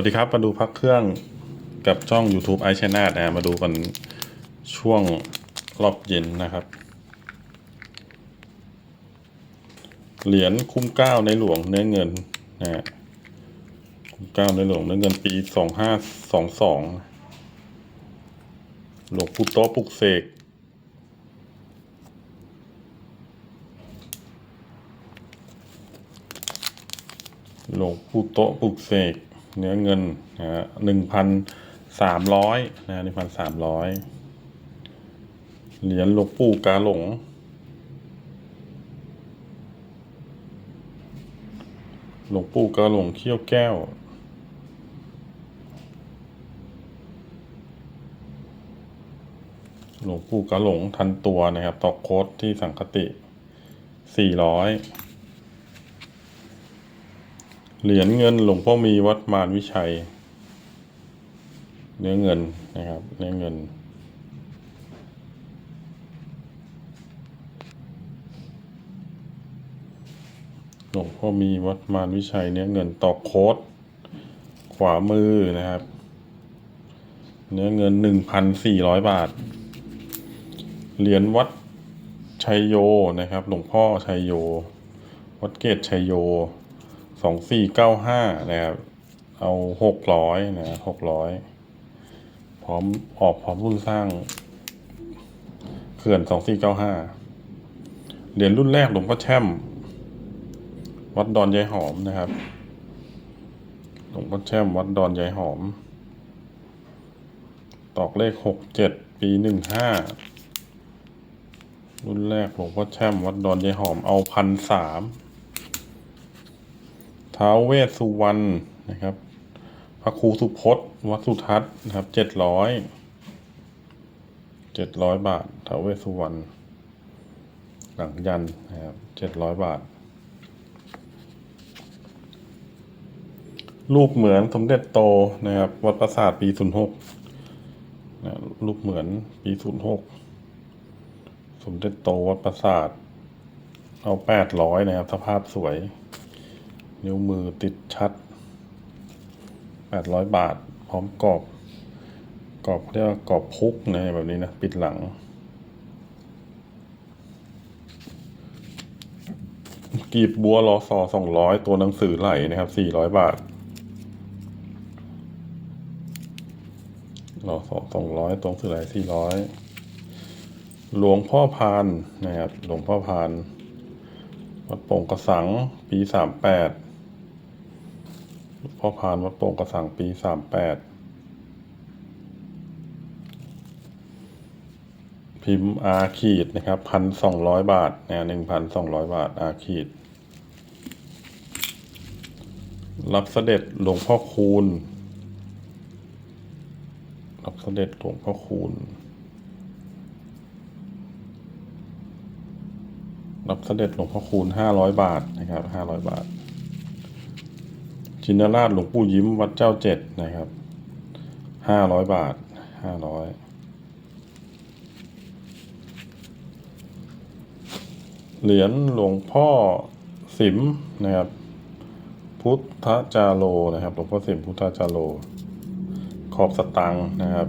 วัสดีครับ มาดูพักเครื่องกับช่อง YouTube i c h a n a นะมาดูกันช่วงรอบเย็นนะครับ เหรียญคุ้มเก้าในหลวงเนื้อเงินนะฮะคุ้มเก้าในหลวงเนื้อเงินปีสองห้าสองสองหลวงปู่โตปลุกเสกหลวงปู่โตปลุกเสก เนื้อเงินนะฮะหนึ่งพันสามร้อยนะหนึ่งพันสามร้อยเหรียญหลวงปู่กาหลงหลวงปู่กาหลงเขี้ยวแก้ว หลวงปู่กาหลงทันตัวนะครับตอกโค้ดที่สังคติสี่ร้อย เหรียญเงินหลวงพ่อมีวัดมารวิชัย เนื้อเงินนะครับ เนื้อเงิน หลวงพ่อมีวัดมารวิชัย เนื้อเงินต่อโค้ดขวามือนะครับ เนื้อเงินหนึ่งพันสี่ร้อยบาท เหรียญวัดชัยโยนะครับ หลวงพ่อชัยโย วัดเกตชัยโย สองสี่เก้าห้านะครับ เอาหกร้อยนะหกร้อยพร้อมออกพร้อมรุ่นสร้างเขื่อนสองสี่เก้าห้าเหรียญรุ่นแรกหลวงพ่อแช่ม วัดดอนยายหอมนะครับ หลวงพ่อแช่มวัดดอนยายหอม ตอกเลขหกเจ็ดปีหนึ่งห้ารุ่นแรกหลวงพ่อแช่มวัดดอนยายหอมเอาพันสาม ท้าวเวสสุวรรณนะครับ พระครูสุพจน์วัดสุทัศน์นะครับเจ็ดร้อยเจ็ดร้อยบาทท้าวเวสสุวรรณหลังยันนะครับเจ็ดร้อยบาท รูปเหมือนสมเด็จโตนะครับวัดประสาทปีศูนย์หกนะรูปเหมือนปีศูนย์หกสมเด็จโตวัดประสาทเอาแปดร้อยนะครับ สภาพสวย นิ้วมือติดชัดแปดร้อยบาท พร้อมกรอบ กรอบเรียกว่ากรอบพุกนะแบบนี้นะ ปิดหลัง กีบบัวรอสอสองร้อยตัวหนังสือไหลนะครับสี่ร้อยบาทรอสอสองร้อยตัวหนังสือไหลสี่ร้อยหลวงพ่อพานนะครับ หลวงพ่อพานวัดโป่งกระสัง ปีสามแปด พ่อพานวัดโป่งกระสังปีสามแปดพิมพ์อาขีดนะครับพันสองร้อยบาทนะหนึ่งพันสองร้อยบาทอาขีด รับเสด็จหลวงพ่อคูณ รับเสด็จหลวงพ่อคูณ รับเสด็จหลวงพ่อคูณห้าร้อยบาทนะครับห้าร้อยบาท ชินราชหลวงปู่ยิ้มวัดเจ้าเจ็ดนะครับห้าร้อยบาทห้าร้อยเหรียญหลวงพ่อสิมนะครับ พุทธจาโลนะครับ หลวงพ่อสิมพุทธจาโล ขอบสตังนะครับ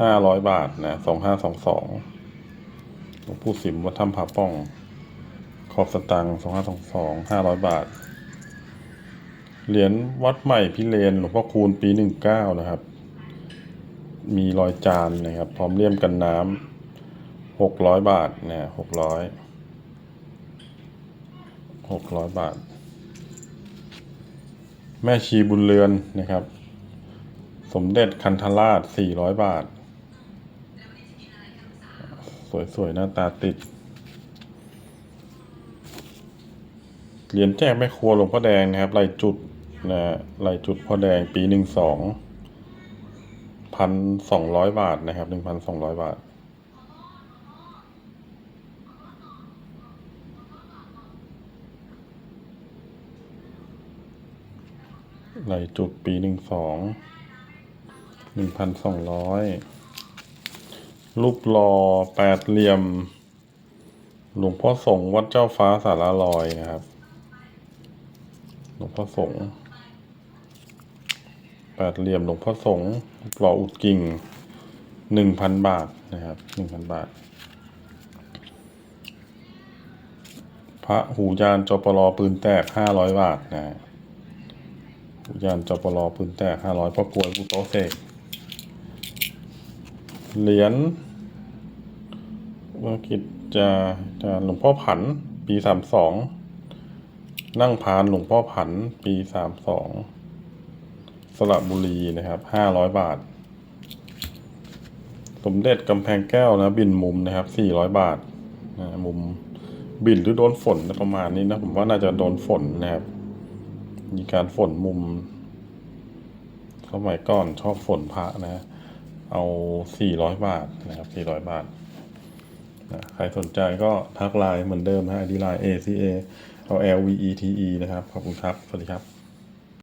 ห้าร้อยบาทนะสองห้าสองสองหลวงปู่สิมวัดถ้ำผาป้อง ขอบสตังสองห้าสองสองห้าร้อยบาท เหรียญวัดใหม่พิเรนหลวงพ่อคูณปีหนึ่งเก้านะครับ มีรอยจานนะครับ พร้อมเลี่ยมกันน้ำหกร้อยบาทนะหกร้อยหกร้อยบาท แม่ชีบุญเรือนนะครับ สมเด็จคันธราชสี่ร้อยบาท สวยๆ หน้าตาติดเหรียญแจกแม่ครัวหลวงพ่อแดงนะครับลายจุด นะลายจุดพ่อแดงปีหนึ่งสองพันสองร้อยบาทนะครับหนึ่งพันสองร้อยบาท ลายจุดปีหนึ่งสองหนึ่งพันสองร้อยรูปหล่อแปดเหลี่ยม หลวงพ่อสงฆ์วัดเจ้าฟ้าสารลอยนะครับ หลวงพ่อสงฆ์ แปดเหลี่ยมหลวงพ่อสงฆ์หล่ออุดกิ่งหนึ่งพันบาทนะครับหนึ่งพันบาท พระหูยานจปลปืนแตกห้าร้อยบาทนะฮะหูยานจปลปืนแตกห้าร้อยพ่อกลวยปุโตเสกเหรียญวกิจจะจะหลวงพ่อผัน ปีสามสองนั่งพานหลวงพ่อผัน ปีสามสอง สระบุรีนะครับห้าร้อยบาท สมเด็จกำแพงแก้วนะบินมุมนะครับสี่ร้อยบาทนะมุมบินหรือโดนฝนประมาณนี้นะผมว่าน่าจะโดนฝนนะครับ มีการฝนมุมสมัยก่อนชอบฝนพระนะ เอาสี่ร้อยบาทนะครับสี่ร้อยบาทนะใครสนใจก็ทักไลน์เหมือนเดิมนะดีไลน์ ACA เอา L V E T E นะครับ ขอบคุณครับ สวัสดีครับ